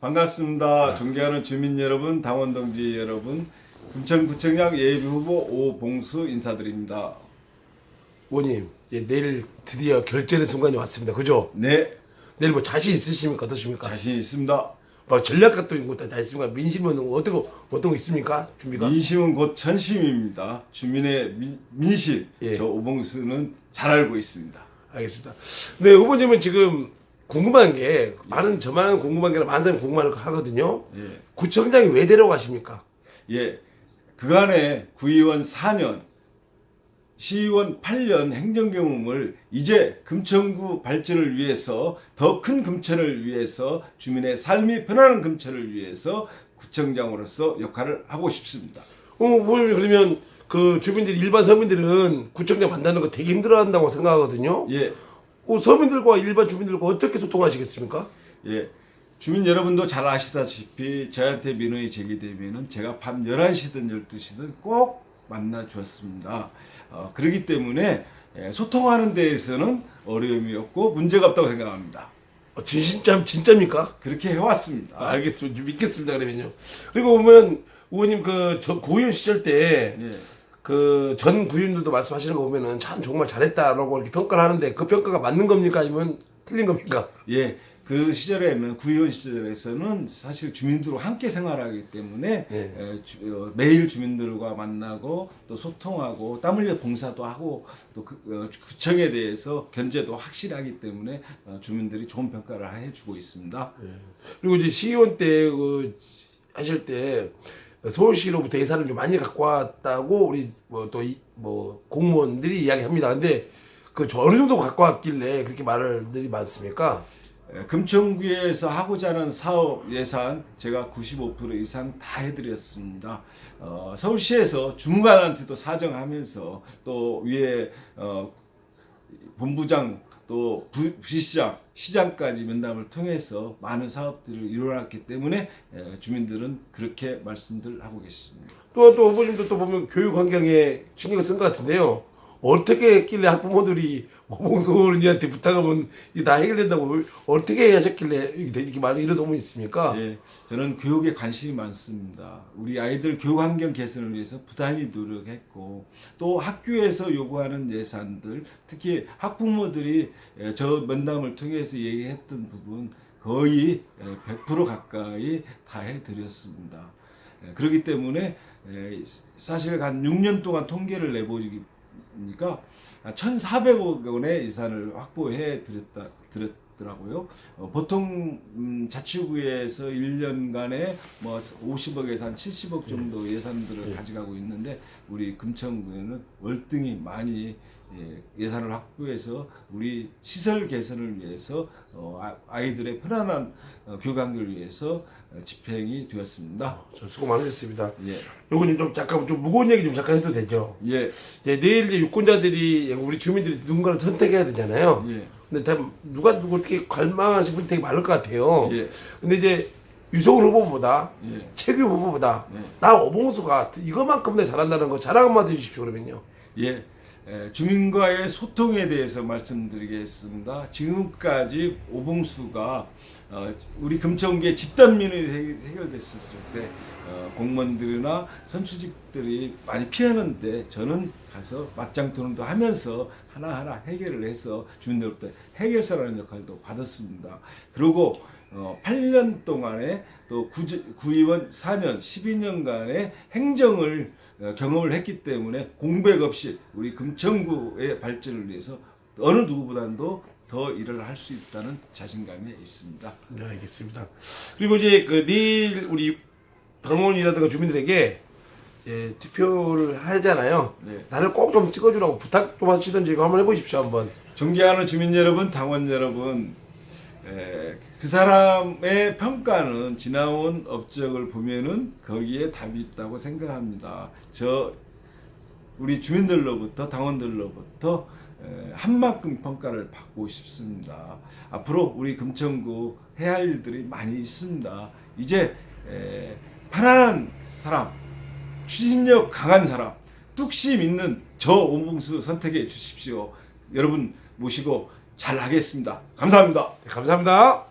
반갑습니다. 존경하는 주민 여러분, 당원 동지 여러분, 금천구청장 예비 후보 오봉수 인사드립니다. 의원님 이제 내일 드디어 결전의 순간이 왔습니다. 그죠? 네, 내일 뭐 자신 있으십니까? 어떠십니까? 자신 있습니다. 뭐 전략 같은 것도 다 있습니까? 민심은 어떤 거 어떤 거 있습니까? 준비가? 민심은 곧 전심입니다. 주민의 민, 민심, 예. 저 오봉수는 잘 알고 있습니다. 알겠습니다. 네 후보님은 지금 궁금한 게 많은 저만 궁금한 게 아니라 많은 사람이 궁금할 거 하거든요. 예. 구청장이 왜 데려가십니까? 예, 그간에 구의원 4년, 시의원 8년 행정 경험을 이제 금천구 발전을 위해서 더 큰 금천을 위해서 주민의 삶이 편안한 금천을 위해서 구청장으로서 역할을 하고 싶습니다. 어, 후보님 그러면 그 주민들 일반 서민들은 구청장 만나는 거 되게 힘들어한다고 생각하거든요. 예, 어, 서민들과 일반 주민들과 어떻게 소통하시겠습니까? 예. 주민 여러분도 잘 아시다시피 저한테 민원이 제기되면은 제가 밤 11시든 12시든 꼭 만나 주었습니다. 어, 그렇기 때문에 예, 소통하는 데에서는 어려움이 없고 문제가 없다고 생각합니다. 어, 진짜 진짜입니까? 그렇게 해왔습니다. 아, 알겠습니다. 믿겠습니다. 그러면요. 그리고 보면 의원님 그 저 구의원 시절 때 예. 그 전 구의원들도 말씀하시는 거 보면은 참 정말 잘했다라고 이렇게 평가를 하는데 그 평가가 맞는 겁니까 아니면 틀린 겁니까? 예, 그 시절에는 구의원 시절에서는 사실 주민들과 함께 생활하기 때문에 예. 에, 주- 어, 매일 주민들과 만나고 또 소통하고 땀 흘려 봉사도 하고 또 그, 어, 구청에 대해서 견제도 확실하기 때문에 어, 주민들이 좋은 평가를 해주고 있습니다. 그리고 이제 시의원 때 그 하실 때 서울시로부터 예산을 좀 많이 갖고 왔다고 우리 뭐또뭐 공무원들이 이야기합니다. 근데 그 어느 정도 갖고 왔길래 그렇게 말들이 많습니까? 에, 금천구에서 하고자 하는 사업 예산 제가 95% 이상 다 해드렸습니다. 어, 서울시에서 주무관한테도 사정하면서 또 위에 어, 본부장 또 부, 부시장 시장까지 면담을 통해서 많은 사업들을 이뤄놨기 때문에 에, 주민들은 그렇게 말씀들 하고 계십니다. 또, 또 후보님도 또 보면 교육 환경에 신경을 쓴 것 같은데요. 어떻게 했길래 학부모들이 의원님한테 부탁하면 이게 다 해결된다고 어떻게 하셨길래 이렇게, 많은 이런 소문이 있습니까? 예, 저는 교육에 관심이 많습니다. 우리 아이들 교육 환경 개선을 위해서 부단히 노력했고 또 학교에서 요구하는 예산들 특히 학부모들이 예, 저 면담을 통해서 얘기했던 부분 거의 예, 100% 가까이 다 해드렸습니다. 예, 그렇기 때문에 예, 사실 한 6년 동안 통계를 내보 니까 1,400억 원의 예산을 확보해 드렸다 드렸더라고요. 어, 보통 음, 자치구에서 1년간에 뭐 50억에서 한 70억 정도 예산들을 가져가고 있는데 우리 금천구에는 월등히 많이 예, 예산을 확보해서 우리 시설 개선을 위해서 어, 아- 아이들의 편안한 어, 환경을 위해서 어, 집행이 되었습니다. 저 수고 많으셨습니다. 예, 요거님 좀 잠깐 좀 무거운 얘기 좀 잠깐 해도 되죠? 예, 이제 내일 이제 유권자들이 우리 주민들이 누군가를 선택해야 되잖아요. 예, 근데 다 누가 누구 어떻게 갈망하시는 분이 되게 많을 것 같아요. 예, 근데 이제 유성훈 후보보다 예. 최규 후보보다 네. 나 오봉수가 이것만큼 내 잘한다는 거 자랑 한번 해주십시오 그러면요. 예, 에, 주민과의 소통에 대해서 말씀드리겠습니다. 지금까지 오봉수가 어, 우리 금천구의 집단 민원이 해- 해결됐었을 때 어, 공무원들이나 선출직들이 많이 피하는데 저는 가서 맞짱 토론도 하면서 하나하나 해결을 해서 주민들로부터 해결사라는 역할도 받았습니다. 그리고 어, 8년 동안에 또 구지, 구의원 4년, 12년간의 행정을 어, 경험을 했기 때문에 공백 없이 우리 금천구의 발전을 위해서 어느 누구보다도 더 일을 할 수 있다는 자신감이 있습니다. 네 알겠습니다. 그리고 이제 그 내일 우리 당원이라든가 주민들에게 이제 투표를 하잖아요. 네. 나를 꼭 좀 찍어주라고 부탁 좀 하시던지 이거 한번 해보십시오 한번. 존경하는 주민 여러분, 당원 여러분, 에, 그 사람의 평가는 지나온 업적을 보면은 거기에 답이 있다고 생각합니다. 저 우리 주민들로부터 당원들로부터 에, 한 만큼 평가를 받고 싶습니다. 앞으로 우리 금천구 해야 할 일들이 많이 있습니다. 이제 에, 편안한 사람, 추진력 강한 사람, 뚝심 있는 저 오봉수 선택해 주십시오. 여러분 모시고 잘 하겠습니다. 감사합니다. 네, 감사합니다.